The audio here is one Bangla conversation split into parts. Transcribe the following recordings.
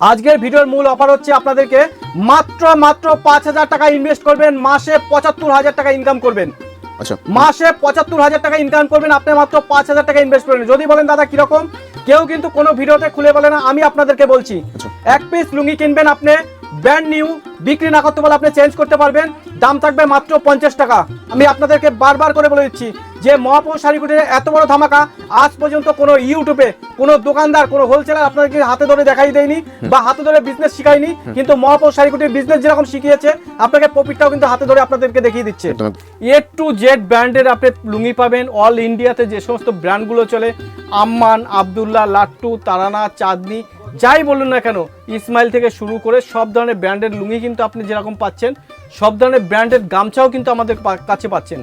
আজকের ভিডিওর মূল অফার হচ্ছে আপনাদেরকে মাত্র মাত্র পাঁচ হাজার টাকা ইনভেস্ট করবেন মাসে পঁচাত্তর হাজার টাকা ইনকাম করবেন। আচ্ছা। মাসে পঁচাত্তর হাজার টাকা ইনকাম করবেন আপনি মাত্র পাঁচ হাজার টাকা ইনভেস্ট করবেন। যদি বলেন দাদা কীরকম? কেউ কিন্তু কোনো ভিডিওতে খুলে বলে না আমি আপনাদেরকে বলছি। আচ্ছা। এক পিস লুঙ্গি কিনবেন আপনি ব্র্যান্ড নিউ বিক্রি না করতে বলে আপনি চেঞ্জ করতে পারবেন। দাম থাকবে মাত্র পঞ্চাশ টাকা। আমি আপনাদেরকে বারবার করে বলে দিচ্ছি যে মহাপুর শাড়িকুটির এত বড় ধামাকা আজ পর্যন্ত কোনো ইউটিউবে কোনো দোকানদার কোনো হোলসেলার আপনাদেরকে হাতে ধরে দেখাই দেয়নি বা হাতে ধরে বিজনেস শিখায়নি। কিন্তু মহাপুর শাড়িকুটির বিজনেস যেরকম শিখিয়েছে আপনাকে প্রফিটটাও কিন্তু হাতে ধরে আপনাদেরকে দেখিয়ে দিচ্ছে। এ টু জেড ব্র্যান্ডের আপনি লুঙ্গি পাবেন। অল ইন্ডিয়াতে যে সমস্ত ব্র্যান্ডগুলো চলে আম্মান আবদুল্লাহ লাট্টু তারানা চাঁদনি যাই বলুন না কেন, ইসমাইল থেকে শুরু করে সব ধরনের ব্র্যান্ডের লুঙ্গি কিন্তু আপনি যেরকম পাচ্ছেন, সব ধরনের ব্র্যান্ডের গামছাও কিন্তু আমাদের কাছে পাচ্ছেন।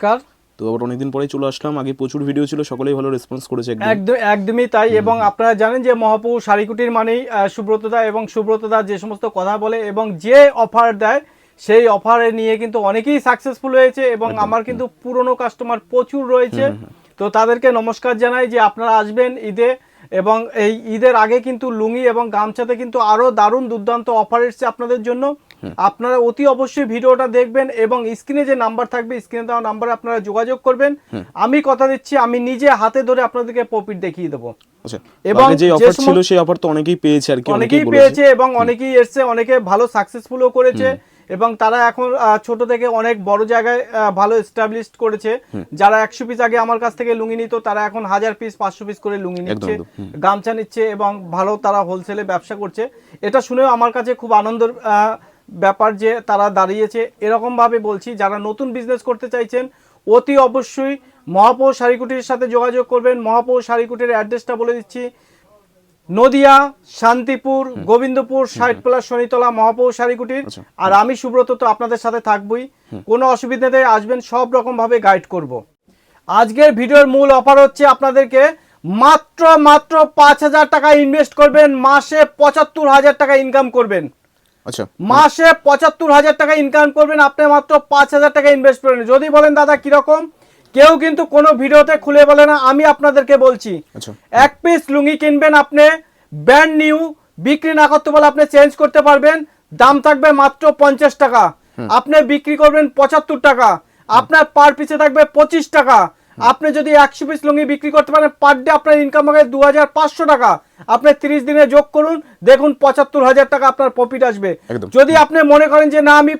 নমস্কার। তো আবার অনেকদিন পরেই চলে আসলাম। আগে প্রচুর ভিডিও ছিল সকলেই ভালো রেসপন্স করেছে একদম। একদম একদমই তাই। এবং আপনারা জানেন যে মহাপুর শাড়িকুটির মানেই সুব্রতদা এবং সুব্রতদা যে সমস্ত কথা বলে এবং যে অফার দেয় সেই অফারে নিয়ে কিন্তু অনেকেই সাকসেসফুল হয়েছে এবং আমার কিন্তু পুরনো কাস্টমার প্রচুর রয়েছে। তো তাদেরকে নমস্কার জানাই যে আপনারা আসবেন ঈদে এবং এই ঈদের আগে কিন্তু লুঙ্গি এবং গামছাতে কিন্তু আরও দারুণ দুর্দান্ত অফার এসছে আপনাদের জন্য। আপনারা অতি অবশ্যই ভিডিওটা দেখবেন এবং স্ক্রিনে যে নাম্বার থাকবে স্ক্রিনে দেওয়া নাম্বারে আপনারা যোগাযোগ করবেন। আমি কথা দিচ্ছি আমি নিজে হাতে ধরে আপনাদেরকে প্রফিট দেখিয়ে দেবো। আচ্ছা এবং যে অফার ছিল সেই অফার তো অনেকেই পেয়েছে আর কি অনেকেই পেয়েছে এবং অনেকেই এসছে অনেকে ভালো সাকসেসফুলও করেছে এবং তারা এখন ছোট থেকে অনেক বড় জায়গায় ভালো এস্টাবলিশ করেছে। যারা একশো পিস আগে আমার কাছ থেকে লুঙ্গি নিত তারা এখন হাজার পিস পাঁচশো পিস করে লুঙ্গি নিচ্ছে গামছা নিচ্ছে এবং ভালো তারা হোলসেলে ব্যবসা করছে। এটা শুনেও আমার কাছে খুব আনন্দের আহ, ব্যাপার যে তারা দাঁড়িয়েছে এরকমভাবে বলছি যারা নতুন বিজনেস করতে চাইছেন অতি অবশ্যই মহাপৌর শাড়িকুটির সাথে যোগাযোগ করবেন। মহাপৌর শাড়িকুটির অ্যাড্রেসটা বলে দিচ্ছি। নদিয়া শান্তিপুর গোবিন্দপুর প্লাস শনিতলা মহাপৌর শাড়িকুটির। আচ্ছা। আর আমি সুব্রত তো আপনাদের সাথে থাকবই। কোনো অসুবিধাতে আসবেন সব রকমভাবে গাইড করব। আজকের ভিডিওর মূল অফার হচ্ছে আপনাদেরকে মাত্র মাত্র পাঁচ হাজার টাকা ইনভেস্ট করবেন মাসে পঁচাত্তর হাজার টাকা ইনকাম করবেন। আচ্ছা। মাসে পঁচাত্তর হাজার টাকা ইনকাম করবেন আপনি মাত্র পাঁচ হাজার টাকা ইনভেস্ট করবেন যদি বলেন দাদা কীরকম? কেউ কিন্তু কোনো ভিডিওতে খুলে বলে না আমি আপনাদেরকে বলছি। আচ্ছা। এক পিস লুঙ্গি কিনবেন আপনি ব্র্যান্ড নিউ বিক্রি না করতে বলে আপনি চেঞ্জ করতে পারবেন। দাম থাকবে মাত্র পঞ্চাশ টাকা। আপনি বিক্রি করবেন পঁচাত্তর টাকা। আপনার পার পিছে থাকবে পঁচিশ টাকা। আপনি যদি একশো পিস লুঙ্গি বিক্রি করতে পারেন পার ডে আপনার ইনকাম হবে দু হাজার পাঁচশো টাকা। আপনি তিরিশ দিনে যোগ করুন দেখুন পঁচাত্তর হাজার টাকা আপনার প্রফিট আসবে। যদি আপনি মনে করেন যে না আমি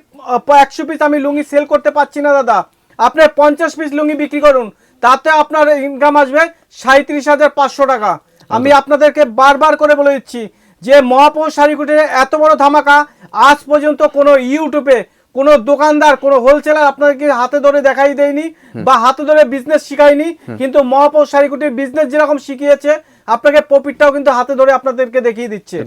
একশো পিস আমি লুঙ্গি সেল করতে পারছি না দাদা। আপনি পঞ্চাশ পিস লুঙ্গি বিক্রি করুন তাতে আপনার ইনকাম আসবে সাঁত্রিশ হাজার পাঁচশো টাকা। আমি আপনাদেরকে বারবার করে বলে দিচ্ছি যে মহাপৌর শাড়িকুটির এত বড় ধামাকা আজ পর্যন্ত কোনো ইউটিউবে কোনো দোকানদার কোনো হোলসেলার আপনাদেরকে হাতে ধরে দেখাই দেয়নি বা হাতে ধরে বিজনেস শিখায়নি কিন্তু মহাপৌর শাড়িকুটির বিজনেস যেরকম শিখিয়েছে আপনাকে প্রফিটটাও কিন্তু হাতে ধরে আপনাদেরকে দেখিয়ে দিচ্ছে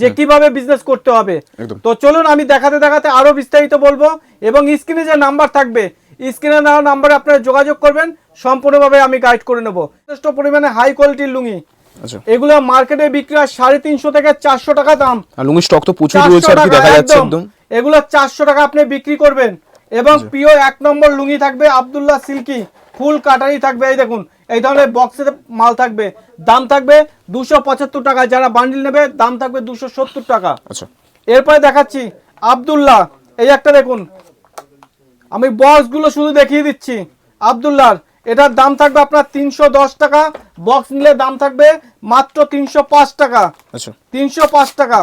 যে কীভাবে বিজনেস করতে হবে। তো চলুন আমি দেখাতে দেখাতে আরও বিস্তারিত বলব এবং স্ক্রিনে যে নাম্বার থাকবে স্ক্রিনে দেওয়া নাম্বারে আপনারা যোগাযোগ করবেন সম্পূর্ণভাবে আমি গাইড করে নেব। যথেষ্ট পরিমাণে হাই কোয়ালিটির লুঙ্গি। আচ্ছা। এগুলো মার্কেটে বিক্রি হয় সাড়ে তিনশো থেকে চারশো টাকা দাম। লুঙ্গি স্টক তো প্রচুর রয়েছে আর কি দেখা যাচ্ছে একদম। এগুলো চারশো টাকা আপনি বিক্রি করবেন। এবং আচ্ছা। পিও এক নম্বর লুঙ্গি থাকবে আব্দুল্লাহ সিল্কি। ফুল কাটারি থাকবে এই দেখুন এই ধরনের বক্সের মাল থাকবে। দাম থাকবে দুশো পঁচাত্তর টাকা। যারা বান্ডিল নেবে দাম থাকবে দুশো সত্তর টাকা। আচ্ছা। এরপরে দেখাচ্ছি আব্দুল্লাহ। এই একটা দেখুন আমি বক্সগুলো শুধু দেখিয়ে দিচ্ছি। আব্দুল্লাহর এটার দাম থাকবে আপনার তিনশো দশ টাকা। বক্স নিলে দাম থাকবে মাত্র তিনশো পাঁচ টাকা। আচ্ছা। তিনশো পাঁচ টাকা।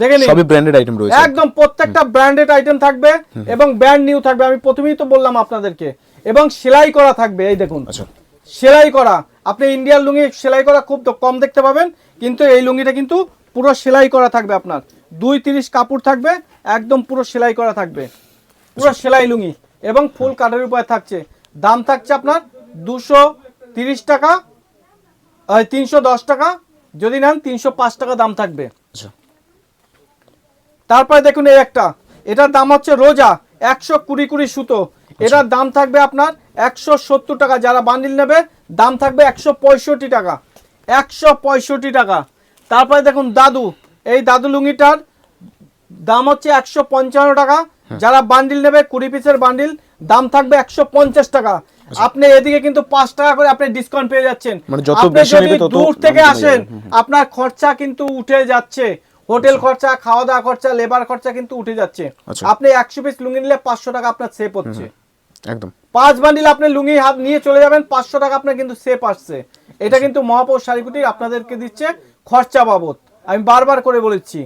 দেখে নিন সবই ব্র্যান্ডেড আইটেম রয়েছে। একদম প্রত্যেকটা ব্র্যান্ডেড আইটেম থাকবে এবং ব্র্যান্ড নিউ থাকবে। আমি প্রথমেই তো বললাম আপনাদেরকে। এবং সেলাই করা থাকবে এই দেখুন। আচ্ছা। সেলাই করা। আপনি ইন্ডিয়ান লুঙ্গি সেলাই করা খুব কম দেখতে পাবেন কিন্তু এই লুঙ্গিটা কিন্তু পুরো সেলাই করা থাকবে আপনার। দুই তিরিশ কাপড় থাকবে একদম পুরো সেলাই করা থাকবে। পুরো সেলাই লুঙ্গি এবং ফুল কাঠের উপরে থাকছে। দাম থাকছে আপনার দুশো তিরিশ টাকা তিনশো দশ টাকা। যদি নেন তিনশো পাঁচ টাকা দাম থাকবে। আচ্ছা তারপরে দেখুন এই একটা। এটার দাম হচ্ছে রোজা একশো কুড়ি কুড়ি সুতো। এটার দাম থাকবে আপনার একশো সত্তর টাকা। যারা বান্ডিল নেবে দাম থাকবে একশো পঁয়ষট্টি টাকা। একশো পঁয়ষট্টি টাকা। তারপরে দেখুন দাদু। এই দাদু লুঙ্গিটার দাম হচ্ছে একশো পঞ্চান্ন টাকা। যারা বান্ডিল নেবে কুড়ি পিসের বান্ডিল দাম থাকবে একশো পঞ্চাশ টাকা। আপনি এদিকে কিন্তু পাঁচ টাকা করে আপনি ডিসকাউন্ট পেয়ে যাচ্ছেন। মানে আপনি যদি দূর থেকে আসেন আপনার খরচা কিন্তু উঠে যাচ্ছে। হোটেল খরচা খাওয়া দাওয়া খরচা লেবার খরচা কিন্তু উঠে যাচ্ছে। আচ্ছা। আপনি একশো পিস লুঙ্গি নিলে পাঁচশো টাকা আপনার সেভ হচ্ছে। একদম। পাঁচ বান্ডিল আপনি লুঙ্গি হাত নিয়ে চলে যাবেন পাঁচশো টাকা আপনার কিন্তু সেভ আসছে। এটা কিন্তু মহাপৌর শাড়িকুটি আপনাদেরকে দিচ্ছে খরচা বাবদ। আমি বারবার করে বলেছি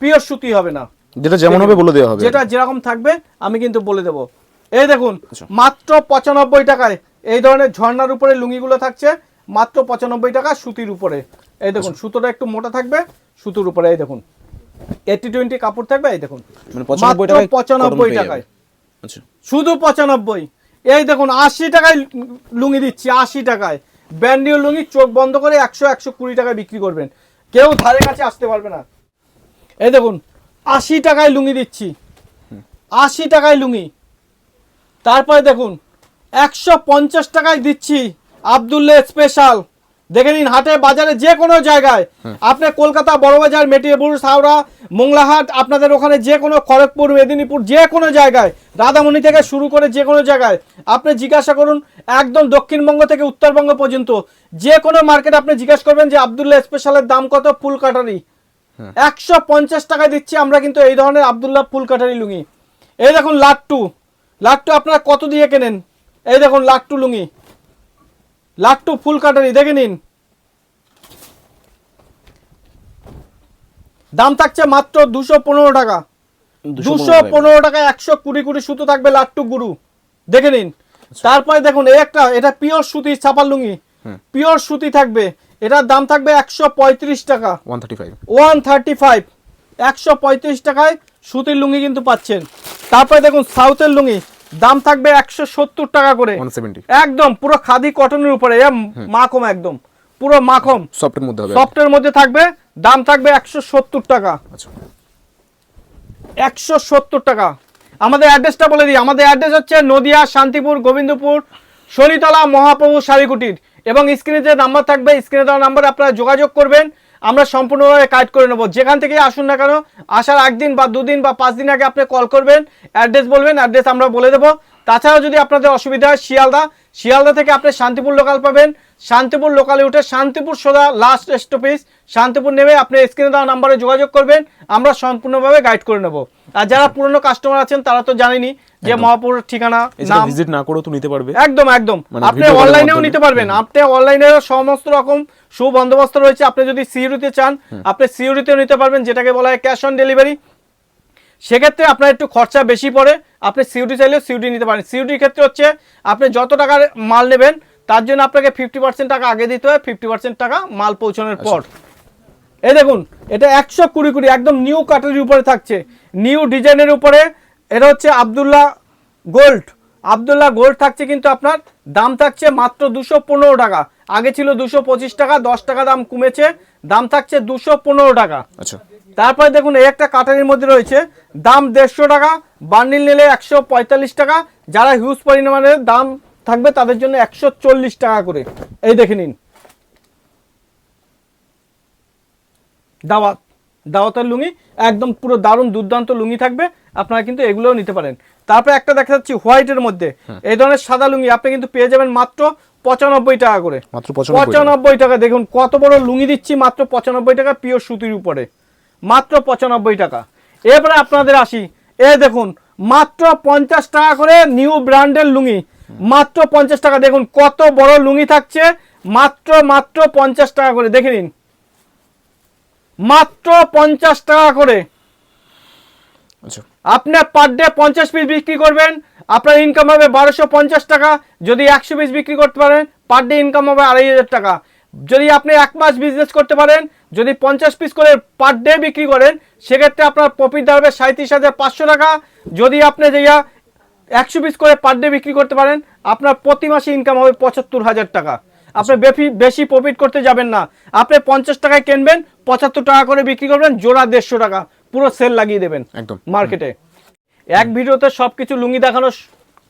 পিওর সুতি হবে না। যেটা যেমন হবে বলে দেওয়া হবে। যেটা যেরকম থাকবে আমি কিন্তু বলে দেবো। এই দেখুন আচ্ছা। মাত্র পঁচানব্বই টাকায় এই ধরনের ঝর্ণার উপরে লুঙ্গিগুলো থাকছে মাত্র পঁচানব্বই টাকা সুতির উপরে। এই দেখুন আচ্ছা। সুতোটা একটু মোটা থাকবে সুতোর উপরে এই দেখুন। এইটি টোয়েন্টি কাপড় থাকবে এই দেখুন। মানে পঁচানব্বই টাকায় আচ্ছা। শুধু পঁচানব্বই। এই দেখুন আশি টাকায় লুঙ্গি দিচ্ছি আশি টাকায়। ব্যান্ডিও লুঙ্গি চোখ বন্ধ করে একশো একশো কুড়ি টাকায় বিক্রি করবেন। কেউ ধারে কাছে আসতে পারবে না। এই দেখুন আশি টাকায় লুঙ্গি দিচ্ছি। আশি টাকায় লুঙ্গি। তারপরে দেখুন একশো পঞ্চাশ টাকায় দিচ্ছি আবদুল্লা স্পেশাল। দেখে নিন হাটে বাজারে যে কোনো জায়গায়। আপনি কলকাতা বড়বাজার মেটিয়াপুর হাওড়া মোংলাহাট আপনাদের ওখানে যে কোনো খড়গপুর মেদিনীপুর যে কোনো জায়গায় রাধামণি থেকে শুরু করে যে কোনো জায়গায় আপনি জিজ্ঞাসা করুন একদম দক্ষিণবঙ্গ থেকে উত্তরবঙ্গ পর্যন্ত। যে কোনো মার্কেট আপনি জিজ্ঞাসা করবেন যে আবদুল্লাহ স্পেশালের দাম কত ফুল কাটারি একশো পঞ্চাশ টাকায় দিচ্ছি আমরা কিন্তু এই ধরনের আবদুল্লাহ ফুল কাটারি লুঙ্গি। এই দেখুন লাট্টু। লাট্টু আপনারা কত দিয়ে কেনেন? এই দেখুন লাট্টু লুঙ্গি। লাট্টু ফুল কাটারি দেখে নিন। দাম থাকছে মাত্র দুশো পনেরো টাকা। দুশো পনেরো টাকা। একশো কুড়ি কুড়ি সুতো থাকবে লাট্টু গুরু। দেখে নিন। তারপরে দেখুন এই একটা এটা পিওর সুতি ছাপার লুঙ্গি। পিওর সুতি থাকবে। এটার দাম থাকবে একশো পঁয়ত্রিশ টাকা। One thirty five. One thirty five. একশো পঁয়ত্রিশ টাকায় সুতির লুঙ্গি কিন্তু পাচ্ছেন। তারপরে দেখুন সাউথের লুঙ্গি। দাম থাকবে একশো সত্তর টাকা করে। একদম পুরো খাদি কটনের উপরে মাখম একদম পুরো মাখম। সফটের মধ্যে সফটের মধ্যে থাকবে দাম থাকবে একশো সত্তর টাকা। আচ্ছা। একশো সত্তর টাকা। আমাদের অ্যাড্রেসটা বলে দিই আমাদের অ্যাড্রেস হচ্ছে নদিয়া শান্তিপুর গোবিন্দপুর শনিতলা মহাপ্রভু শাড়িকুটির এবং স্ক্রিনে যে নাম্বার থাকবে স্ক্রিনে দেওয়া নাম্বারে আপনারা যোগাযোগ করবেন। আমরা সম্পূর্ণভাবে কাজ করে নেব। যেখান থেকে আসুন না কেন, আসার একদিন বা দুদিন বা পাঁচ দিন আগে আপনি কল করবেন অ্যাড্রেস বলবেন অ্যাড্রেস আমরা বলে দেবো। তাছাড়াও যদি আপনাদের অসুবিধা হয় শিয়ালদা শিয়ালদা থেকে আপনি শান্তিপুর লোকাল পাবেন। শান্তিপুর লোকালে উঠে শান্তিপুর সোজা লাস্ট স্টপেজ শান্তিপুর নেমে আপনি স্ক্রিনে দেওয়া নাম্বারে যোগাযোগ করবেন আমরা সম্পূর্ণভাবে গাইড করে নেব। আর যারা পুরনো কাস্টমার আছেন তারা তো জানেনি যে মহাপুর ঠিকানা নাম ভিজিট না করেও তো নিতে পারবে। একদম একদম। মানে আপনি অনলাইনেও নিতে পারবেন। আপনি অনলাইনে সমস্ত রকম সুবন্দোবস্ত রয়েছে। আপনি যদি সিউরিতে চান আপনি সিউরিতেও নিতে পারবেন যেটাকে বলা হয় ক্যাশ অন ডেলিভারি সেক্ষেত্রে আপনার একটু খরচা বেশি পড়ে আপনি সিউডি চাইলেও সিউডি নিতে পারেন। সিউডির ক্ষেত্রে হচ্ছে আপনি যত টাকার মাল নেবেন তার জন্য আপনাকে ফিফটি পার্সেন্ট টাকা আগে দিতে হয় ফিফটি পার্সেন্ট টাকা মাল পৌঁছানোর পর। এই দেখুন এটা একশো কুড়ি কুড়ি একদম নিউ কাটারির উপরে থাকছে। নিউ ডিজাইনের উপরে এটা হচ্ছে আবদুল্লাহ গোল্ড আবদুল্লাহ গোল্ড থাকছে কিন্তু আপনার দাম থাকছে মাত্র দুশো পনেরো টাকা। আগে ছিল দুশো পঁচিশ টাকা দশ টাকা দাম কমেছে দাম থাকছে দুশো পনেরো টাকা। আচ্ছা। তারপরে দেখুন এই একটা কাটারির মধ্যে রয়েছে। দাম দেড়শো টাকা বান্ডিল নিলে একশো পঁয়তাল্লিশ টাকা। যারা হিউজ পরিমাণের দাম থাকবে তাদের জন্য একশো চল্লিশ টাকা করে। এই দেখে নিন। দাওয়াত দাওয়াতের লুঙ্গি একদম পুরো দারুণ দুর্দান্ত লুঙ্গি থাকবে। আপনারা কিন্তু এগুলোও নিতে পারেন। তারপরে একটা দেখা যাচ্ছে হোয়াইটের মধ্যে। এই ধরনের সাদা লুঙ্গি আপনি কিন্তু পেয়ে যাবেন মাত্র পঁচানব্বই টাকা করে। মাত্র পঁচানব্বই টাকা। পঁচানব্বই টাকা দেখুন কত বড় লুঙ্গি দিচ্ছি মাত্র পঁচানব্বই টাকা পিওর সুতির উপরে। মাত্র পঁচানব্বই টাকা। এরপরে আপনাদের আসি। এ দেখুন মাত্র পঞ্চাশ টাকা করে নিউ ব্র্যান্ডের লুঙ্গি। মাত্র পঞ্চাশ টাকা দেখুন কত বড় লুঙ্গি থাকছে। মাত্র মাত্র পঞ্চাশ টাকা করে দেখে নিন। মাত্র পঞ্চাশ টাকা করে। আচ্ছা। আপনি পার ডে পঞ্চাশ পিস বিক্রি করবেন। আপনার ইনকাম হবে বারোশো পঞ্চাশ টাকা। যদি একশো পিস বিক্রি করতে পারেন পার ডে ইনকাম হবে আড়াই হাজার টাকা। যদি আপনি এক মাস বিজনেস করতে পারেন যদি পঞ্চাশ পিস করে পার ডে বিক্রি করেন সেক্ষেত্রে আপনার প্রফিট দাঁড়াবে সাঁত্রিশ হাজার পাঁচশো টাকা। যদি আপনি যেয়া একশো পিস করে পার ডে বিক্রি করতে পারেন আপনার প্রতি মাসে ইনকাম হবে পঁচাত্তর হাজার টাকা। আপনি বেশি বেশি প্রফিট করতে যাবেন না। আপনি পঞ্চাশ টাকায় কিনবেন পঁচাত্তর টাকা করে বিক্রি করবেন জোড়া দেড়শো টাকা পুরো সেল লাগিয়ে দেবেন একদম। মার্কেটে এক ভিডিওতে সব কিছু লুঙ্গি দেখানো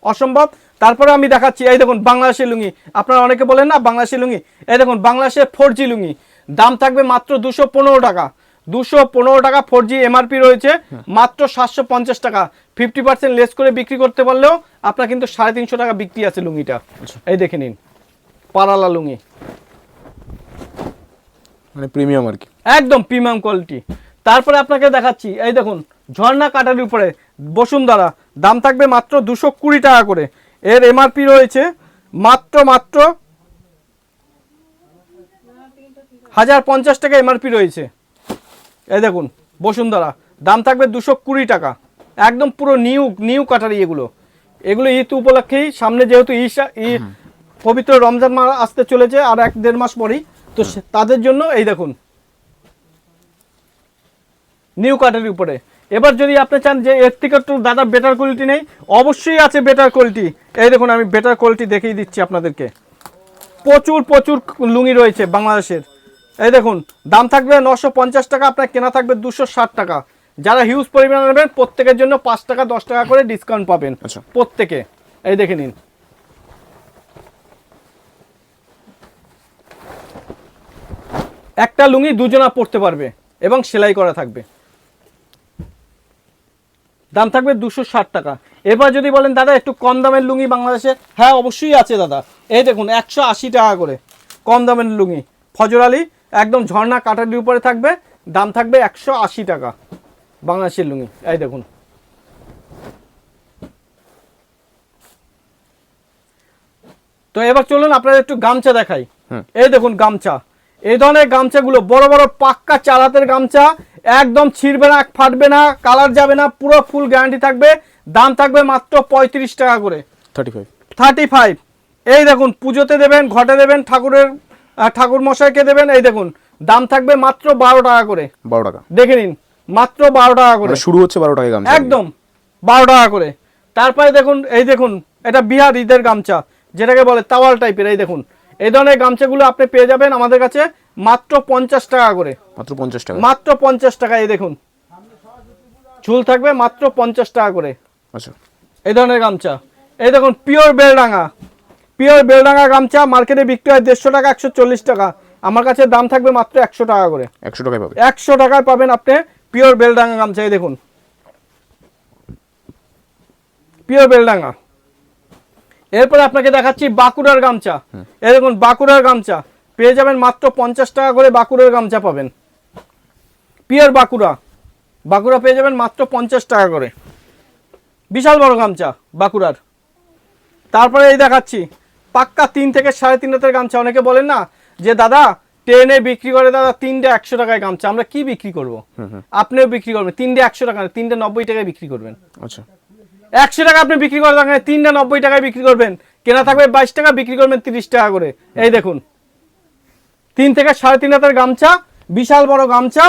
অসম্ভব। তারপরে আমি দেখাচ্ছি এই দেখুন বাংলাদেশের লুঙ্গি। আপনারা অনেকে বলেন না বাংলাদেশের লুঙ্গি? এই দেখুন বাংলাদেশের ফোর জি লুঙ্গি। দাম থাকবে মাত্র দুশো পনেরো টাকা। দুশো পনেরো টাকা ফোর জি এমআরপি রয়েছে মাত্র সাতশো পঞ্চাশ টাকা। ফিফটি পার্সেন্ট লেস করে বিক্রি করতে পারলেও আপনার কিন্তু সাড়ে তিনশো টাকা বিক্রি আছে লুঙ্গিটা। এই দেখে নিন পারালা লুঙ্গি। মানে প্রিমিয়াম আর কি। একদম প্রিমিয়াম কোয়ালিটি তারপরে আপনাকে দেখাচ্ছি এই দেখুন ঝর্ণা কাটারির উপরে বসুন্ধরা। দাম থাকবে মাত্র দুশো কুড়ি টাকা করে। এর এমআরপি রয়েছে মাত্র মাত্র হাজার পঞ্চাশ টাকা এমআরপি রয়েছে। এই দেখুন বসুন্ধরা দাম থাকবে দুশো কুড়ি টাকা। একদম পুরো নিউ নিউ কাটারি এগুলো। এগুলো ঈদ উপলক্ষেই সামনে যেহেতু ঈশা পবিত্র রমজান মাস আসতে চলেছে আর এক দেড় মাস পরেই। তো তাদের জন্য এই দেখুন। নিউ কাটের উপরে। এবার যদি আপনি চান যে এর থেকে একটু দাদা বেটার কোয়ালিটি নেই অবশ্যই আছে বেটার কোয়ালিটি এই দেখুন আমি বেটার কোয়ালিটি দেখিয়ে দিচ্ছি আপনাদেরকে। প্রচুর প্রচুর লুঙ্গি রয়েছে বাংলাদেশের। এই দেখুন দাম থাকবে নশো পঞ্চাশ টাকা আপনার কেনা থাকবে দুশো ষাট টাকা। যারা হিউজ পরিমাণ নেবেন প্রত্যেকের জন্য পাঁচ টাকা দশ টাকা করে ডিসকাউন্ট পাবেন। আচ্ছা। প্রত্যেকে। এই দেখে নিন। একটা লুঙ্গি দুজনা পরতে পারবে এবং সেলাই করা থাকবে। দাম থাকবে দুশো ষাট টাকা। এবার যদি বলেন দাদা একটু কম দামের লুঙ্গি বাংলাদেশে? হ্যাঁ অবশ্যই আছে দাদা। এই দেখুন একশো আশি টাকা করে কম দামের লুঙ্গি। ফজর আলী একদম ঝর্ণা কাটারির উপরে থাকবে দাম থাকবে একশো আশি টাকা বাংলাদেশের লুঙ্গি। এই দেখুন। তো এবার চলুন আপনাদের একটু গামছা দেখাই। এই দেখুন গামছা। এই ধরনের গামছাগুলো বড় বড় পাক্কা চার হাতের গামছা একদম ছিঁড়বে না ফাটবে না কালার যাবে না পুরো ফুল গ্যারান্টি থাকবে। দাম থাকবে মাত্র পঁয়ত্রিশ টাকা করে। থার্টি ফাইভ থার্টি ফাইভ এই দেখুন পুজোতে দেবেন ঘটে দেবেন ঠাকুরের ঠাকুর মশাইকে দেবেন? এই দেখুন দাম থাকবে মাত্র বারো টাকা করে। বারো টাকা। দেখে নিন মাত্র বারো টাকা করে। মানে শুরু হচ্ছে বারো টাকা গামছা। একদম বারো টাকা করে। তারপরে দেখুন এই দেখুন এটা বিহার ঈদের গামছা যেটাকে বলে তাওয়াল টাইপের এই দেখুন। এই ধরনের গামছাগুলো আপনি পেয়ে যাবেন আমাদের কাছে মাত্র পঞ্চাশ টাকা করে। মাত্র পঞ্চাশ টাকা। মাত্র পঞ্চাশ টাকা এই দেখুন। ঝুল থাকবে মাত্র পঞ্চাশ টাকা করে। আচ্ছা। এই ধরনের গামছা। এই দেখুন পিওর বেলডাঙ্গা। পিওর বেলডাঙ্গা গামছা মার্কেটে বিক্রি হয় দেড়শো টাকা একশো চল্লিশ টাকা। আমার কাছে দাম থাকবে মাত্র একশো টাকা করে। একশো টাকায় পাবে একশো টাকায় পাবেন আপনি পিওর বেলডাঙ্গা গামছা এই দেখুন। পিওর বেলডাঙ্গা। এরপরে আপনাকে দেখাচ্ছি বাঁকুড়ার গামছা। এই দেখুন বাঁকুড়ার গামছা। পেয়ে যাবেন মাত্র পঞ্চাশ টাকা করে বাঁকুড়ার গামছা পাবেন। পিওর বাঁকুড়া। বাঁকুড়া পেয়ে যাবেন মাত্র পঞ্চাশ টাকা করে। বিশাল বড় গামছা বাঁকুড়ার। তারপরে এই দেখাচ্ছি। পাক্কা তিন থেকে সাড়ে তিন হাতের গামছা। অনেকে বলেন না যে দাদা ট্রেনে বিক্রি করে দাদা তিনটে একশো টাকায় গামছা। আমরা কি বিক্রি করব? আপনিও বিক্রি করবেন। তিনটে একশো টাকা তিনটে নব্বই টাকায় বিক্রি করবেন। আচ্ছা। একশো টাকা আপনি বিক্রি দরকার নেই, তিনটা নব্বই টাকায় বিক্রি করবেন। কেনা থাকবে বাইশ টাকা বিক্রি করবেন তিরিশ টাকা করে। এই দেখুন। তিন থেকে সাড়ে তিন হাজার গামছা বিশাল বড় গামছা।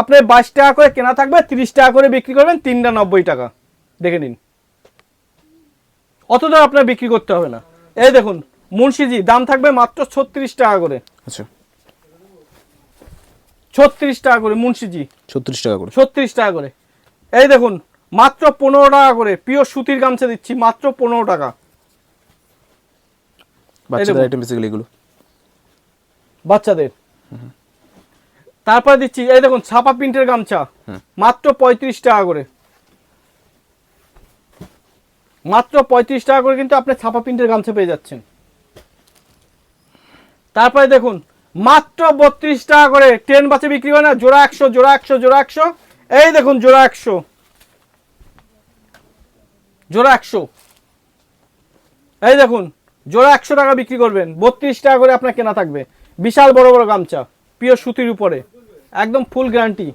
আপনি বাইশ টাকা করে কেনা থাকবে তিরিশ টাকা করে বিক্রি করবেন তিনটা নব্বই টাকা। দেখে নিন। অত আপনার বিক্রি করতে হবে না। এই দেখুন মুন্সিজি দাম থাকবে মাত্র ছত্রিশ টাকা করে। আচ্ছা। ছত্রিশ টাকা করে মুন্সিজি। ছত্রিশ টাকা করে। ছত্রিশ টাকা করে। এই দেখুন মাত্র পনেরো টাকা করে পিওর সুতির গামছা দিচ্ছি মাত্র পনেরো টাকা। বাচ্চাদের দেখুন। আইটেম বেসিক্যালি এগুলো। বাচ্চাদের। তারপরে দিচ্ছি এই দেখুন ছাপা প্রিন্টের গামছা মাত্র পঁয়ত্রিশ টাকা করে। মাত্র পঁয়ত্রিশ টাকা করে কিন্তু আপনি ছাপা প্রিন্টের গামছা পেয়ে যাচ্ছেন। তারপরে দেখুন, মাত্র বত্রিশ টাকা করে ট্রেন বাসে বিক্রি হয় না, জোড়া একশো জোড়া একশো জোড়া একশো। এই দেখুন, জোড়া একশো। জোড়া একশো। এই দেখুন, জোড়া একশো টাকা বিক্রি করবেন, বত্রিশ টাকা করে আপনার কেনা থাকবে। বিশাল বড় বড় গামছা, পিওর সুতির উপরে। একদম ফুল গ্যারান্টি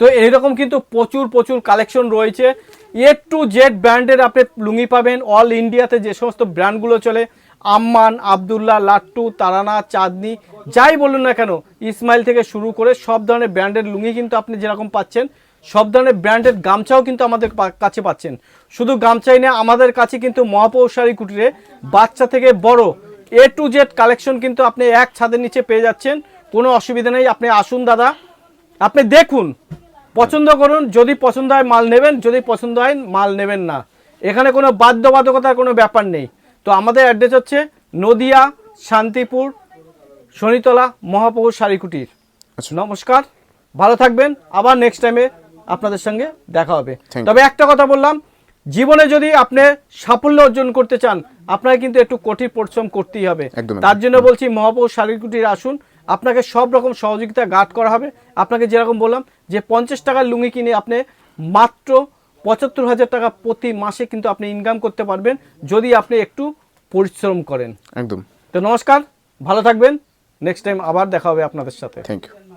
তো এইরকম কিন্তু প্রচুর প্রচুর কালেকশন রয়েছে। এ টু জেড ব্র্যান্ডের আপনি লুঙ্গি পাবেন। অল ইন্ডিয়াতে যে সমস্ত ব্র্যান্ডগুলো চলে, আম্মান, আবদুল্লাহ, লাট্টু, তারানা, চাঁদনি, যাই বলুন না কেন, ইসমাইল থেকে শুরু করে সব ধরনের ব্র্যান্ডের লুঙ্গি কিন্তু আপনি যেরকম পাচ্ছেন, সব ধরনের ব্র্যান্ডের গামছাও কিন্তু আমাদের কাছে পাচ্ছেন। শুধু গামছাই না, আমাদের কাছে কিন্তু মহাপৌর কুটিরে বাচ্চা থেকে বড় এ টু জেড কালেকশন কিন্তু আপনি এক ছাদের নিচে পেয়ে যাচ্ছেন। কোনো অসুবিধা নেই, আপনি আসুন দাদা। আপনি দেখুন পছন্দ করুন যদি পছন্দ হয় মাল নেবেন যদি পছন্দ হয় মাল নেবেন না। এখানে কোনো বাধ্যবাধকতার কোনো ব্যাপার নেই। তো আমাদের অ্যাড্রেস হচ্ছে নদিয়া শান্তিপুর শনিতলা মহাপৌর শাড়িকুটির আচ্ছা। নমস্কার ভালো থাকবেন। আবার নেক্সট টাইমে আপনাদের সঙ্গে দেখা হবে। তবে একটা কথা বললাম জীবনে যদি আপনি সাফল্য অর্জন করতে চান আপনাকে কিন্তু একটু কঠিন পরিশ্রম করতেই হবে। তার জন্য বলছি মহাপৌর শাড়িকুটির আসুন আপনাকে সব রকম সহযোগিতা গার্ড করা হবে। আপনাকে যেরকম বললাম যে পঞ্চাশ টাকার লুঙ্গি কিনে আপনি মাত্র পঁচাত্তর হাজার টাকা প্রতি মাসে কিন্তু আপনি ইনকাম করতে পারবেন যদি আপনি একটু পরিশ্রম করেন। একদম। তো নমস্কার ভালো থাকবেন। নেক্সট টাইম আবার দেখা হবে আপনাদের সাথে। Thank you